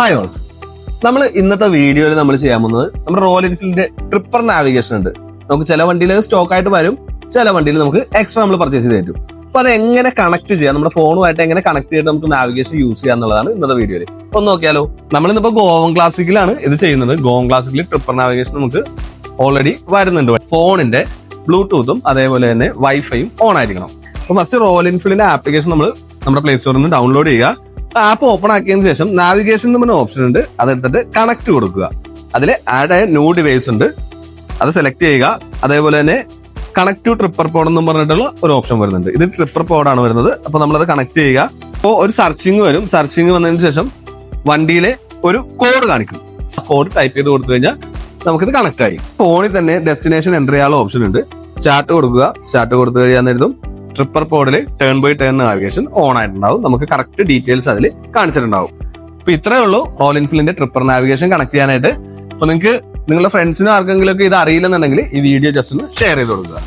Hi all നമ്മൾ ഇന്നത്തെ വീഡിയോയിൽ നമ്മൾ ചെയ്യാൻ പോകുന്നത് നമ്മുടെ റോയൽ എൻഫീൽഡിന്റെ ട്രിപ്പർ നാവിഗേഷൻ ഉണ്ട്. നമുക്ക് ചില വണ്ടിയിൽ സ്റ്റോക്ക് ആയിട്ട് വരും ചില വണ്ടിയിൽ നമുക്ക് എക്സ്ട്രാ നമ്മൾ പർച്ചേസ് ചെയ്ത് തരും. അപ്പൊ അത് എങ്ങനെ കണക്ട് ചെയ്യാം നമ്മുടെ ഫോണുമായിട്ട് എങ്ങനെ കണക്ട് ചെയ്ത് നമുക്ക് നാവിഗേഷൻ യൂസ് ചെയ്യാം എന്നുള്ളതാണ് ഇന്നത്തെ വീഡിയോയിൽ ഒന്ന് നോക്കിയാലോ? നമ്മൾ ഇന്നിപ്പോ ഗോവൻ ക്ലാസിക്കിലാണ് ഇത് ചെയ്യുന്നത്. ഗോവൻ ക്ലാസിക്കിൽ ട്രിപ്പർ നാവിഗേഷൻ നമുക്ക് ഓൾറെഡി വരുന്നുണ്ട്. ഫോണിന്റെ ബ്ലൂടൂത്തും അതേപോലെ തന്നെ വൈഫൈയും ഓൺ ആയിരിക്കണം. അപ്പൊ ഫസ്റ്റ് റോയൽ എൻഫീൽഡിന്റെ ആപ്ലിക്കേഷൻ നമ്മൾ നമ്മുടെ പ്ലേ സ്റ്റോറിൽ നിന്ന് ഡൗൺലോഡ് ചെയ്യുക. ആപ്പ് ഓപ്പൺ ആക്കിയതിനു ശേഷം നാവിഗേഷൻ എന്ന് പറഞ്ഞ ഓപ്ഷൻ ഉണ്ട്. അതെടുത്തിട്ട് കണക്ട് കൊടുക്കുക. അതിൽ ആഡ് ആയ ന്യൂ ഡിവൈസ് ഉണ്ട്. അത് സെലക്ട് ചെയ്യുക. അതേപോലെ തന്നെ കണക്ട് ടു ട്രിപ്പർ പോഡ് എന്ന് പറഞ്ഞിട്ടുള്ള ഒരു ഓപ്ഷൻ വരുന്നുണ്ട്. ഇത് ട്രിപ്പർ പോഡാണ് വരുന്നത്. അപ്പൊ അത് കണക്ട് ചെയ്യുക. അപ്പോൾ ഒരു സർച്ചിങ് വരും. സർച്ചിങ് വന്നതിന് ശേഷം വണ്ടിയിലെ ഒരു കോഡ് കാണിക്കും. ആ കോഡ് ടൈപ്പ് ചെയ്ത് കൊടുത്തു കഴിഞ്ഞാൽ നമുക്കിത് കണക്ട് ആയി. ഫോണിൽ തന്നെ ഡെസ്റ്റിനേഷൻ എന്റർ ചെയ്യാനുള്ള ഓപ്ഷൻ ഉണ്ട്. സ്റ്റാർട്ട് കൊടുക്കുക. സ്റ്റാർട്ട് കൊടുത്തു കഴിയാന്നിരുന്നും tripper പോഡിൽ turn by turn navigation on ആയിട്ടുണ്ടാവും. നമുക്ക് കറക്റ്റ് ഡീറ്റെയിൽസ് അതിൽ കാണിച്ചിട്ടുണ്ടാവും. അപ്പൊ ഇത്രയേ ഉള്ളൂ. റോയൽ എൻഫീൽഡിന്റെ ട്രിപ്പർ നാവിഗേഷൻ കണക്ട് ചെയ്യാനായിട്ട്. അപ്പൊ നിങ്ങൾക്ക് നിങ്ങളുടെ ഫ്രണ്ട്സിനും ആർക്കെങ്കിലും ഒക്കെ ഇത് അറിയില്ലെന്നുണ്ടെങ്കിൽ ഈ വീഡിയോ ജസ്റ്റ് ഒന്ന് ഷെയർ ചെയ്ത് കൊടുക്കുക.